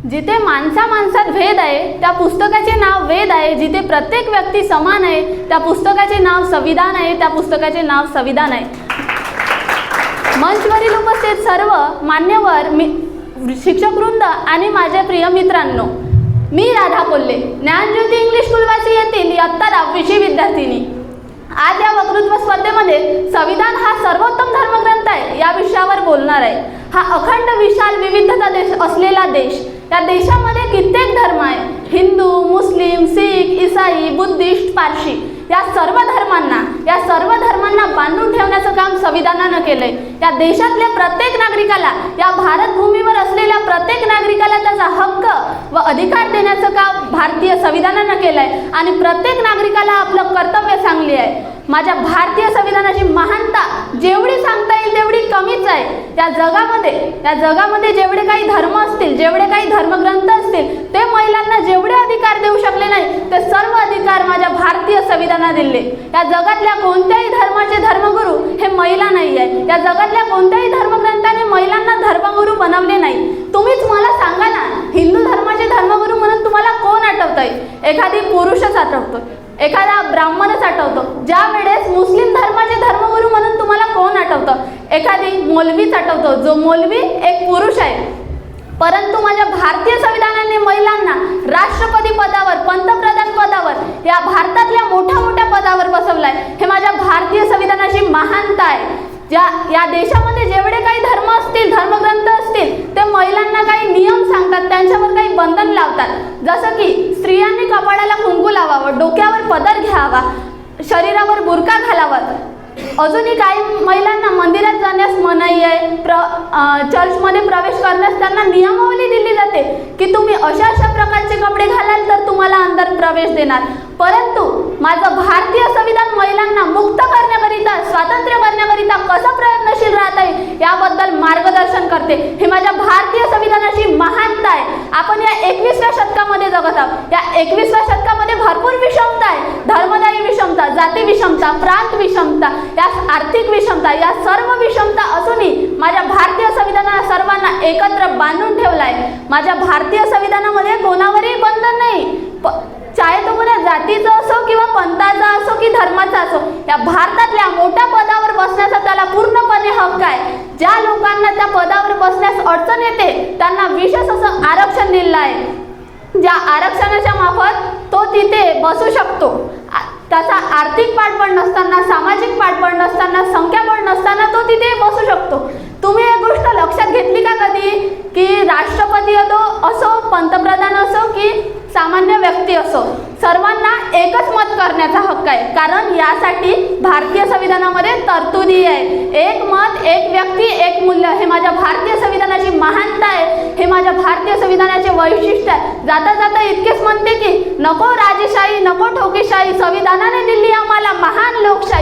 जिथे माणसा माणसात भेद आहे त्या पुस्तकाचे नाव वेद आहे. जिथे प्रत्येक व्यक्ती समान आहे त्या पुस्तकाचे नाव संविधान आहे त्या पुस्तकाचे नाव संविधान आहे. मंचवरील उपस्थित सर्व मान्यवर मी शिक्षकवृंद आणि माझ्या प्रिय मित्रांनो मी राधा कोल्हे. ज्ञानज्योती इंग्लिश स्कूलवासी येथील इयत्ता दहावीची विद्यार्थिनी. आज या वक्तृत्व स्पर्धेमध्ये संविधान हा सर्वोत्तम धर्मग्रंथ आहे या विषयावर बोलणार आहे. हा अखंड विशाल विविधता देश असलेला देश. या देशामध्ये कित्येक धर्म आहे हिंदू मुस्लिम सिख इसाई बुद्धिस्ट पारशी. या सर्व धर्मांना या सर्व धर्मांना बांधून ठेवण्याचं काम संविधानानं केलंय. या देशातल्या प्रत्येक नागरिकाला या भारत भूमीवर असलेल्या प्रत्येक नागरिकाला त्याचा हक्क व अधिकार देण्याचं काम भारतीय संविधानानं केलंय. आणि प्रत्येक नागरिकाला आपलं कर्तव्य सांगली आहे. माझ्या भारतीय संविधानाची महानता जेवढी सांगता येईल तेवढी कमीच आहे. त्या जगामध्ये त्या जगामध्ये जेवढे काही धर्म असतील जेवढे काही धर्मग्रंथ असतील ते महिलांना जेवढे अधिकार देऊ शकले नाही ते सर्व अधिकार माझ्या भारतीय संविधानात दिले या जगातल्या कोणत्याही धर्माचे धर्मगुरू हे महिला नाही आहे या जगातल्या कोणत्याही धर्मग्रंथाने महिलांना धर्मगुरू बनवले नाही. तुम्हीच मला सांगा ना हिंदू धर्माचे धर्मगुरू म्हणून तुम्हाला कोण आठवत आहे एखादी पुरुषच आठवतोय. एखादा ब्राह्मणच आठवतो. ज्या वेळेस मुस्लिम धर्माचे धर्मगुरू म्हणून तुम्हाला कोण आठवतं? एखादी मौलवीच आठवतो जो मौलवी एक पुरुष आहे. परंतु माझ्या भारतीय संविधानाने महिलांना राष्ट्रपती पदावर पंतप्रधान पदावर या भारतातल्या मोठ्या मोठ्या पदावर बसवलाय. हे माझ्या भारतीय संविधानाची महानता आहे. ज्या या देशामध्ये जेवढे काही धर्म असतील धर्मग्रंथ असतील ते महिलांना काही नियम सांगतात त्यांच्यावर काही बंधन लावतात. जसं की स्त्रियांनी कपाळाला कुंकू लावावं डोक्यावर पदर घ्यावा शरीरावर बुरका घालावा. अजूनही काही महिलांना मंदिरात जाण्यास मनाई आहे प्र चर्चमध्ये प्रवेश करण्यास त्यांना नियमावली दिली जाते की तुम्ही अशा अशा प्रकारचे कपडे घालाल तर तुम्हाला अंदर प्रवेश देणार. परंतु माझं भारतीय संविधान महिलांना मुक्त करण्याकरिता स्वातंत्र्य करण्याकरिता कसं प्रयत्नशील राहत आहे याबद्दल मार्गदर्शन करते. हे माझ्या भारतीय संविधानाची महानता आहे आपण या एकवीसव्या शतकामध्ये आहोत या एकवीसव्या शतकामध्ये भरपूर विषमता आहे. धर्मदायी विषमता जाती विषमता प्रांत विषमता या आर्थिक विषमता या सर्व विषमता असूनही माझ्या भारतीय संविधानाला सर्वांना एकत्र बांधून ठेवला आहे माझ्या भारतीय संविधानामध्ये कोणावरही बंधन नाही. प- चाहे तो मुला जातीचा असो किंवा पंथाचा असो की धर्माचा असो या भारतातल्या मोठ्या पदावर बसण्याचा त्याला पूर्णपणे हक्क आहे. ज्या लोकांना त्या पदावर बसण्यास अडचण येते त्यांना विशेष असं आरक्षण दिलं आहे. ज्या आरक्षणाच्या मार्फत तो तिथे बसू शकतो. त्याचा आर्थिक पाठबळ नसताना सामाजिक पाठबळ नसताना संख्याबळ नसताना तो तिथे बसू शकतो. तुम्ही एक गोष्ट लक्षात घेतली का कधी? की राष्ट्रपती असो असो पंतप्रधान असो की सामान्य व्यक्ती असो? सर्वांना एकच मत करण्याचा हक्क आहे. कारण यासाठी भारतीय संविधानामध्ये तरतुदी आहे. एक मत एक व्यक्ती एक मूल्य हे माझ्या भारतीय संविधानाची महानता आहे. हे माझ्या भारतीय संविधानाचे वैशिष्ट्य आहे. जाता जाता इतकेच म्हणते की नको राजेशाही नको ठोकेशाही संविधानाने दिली आम्हाला महान लोकशाही.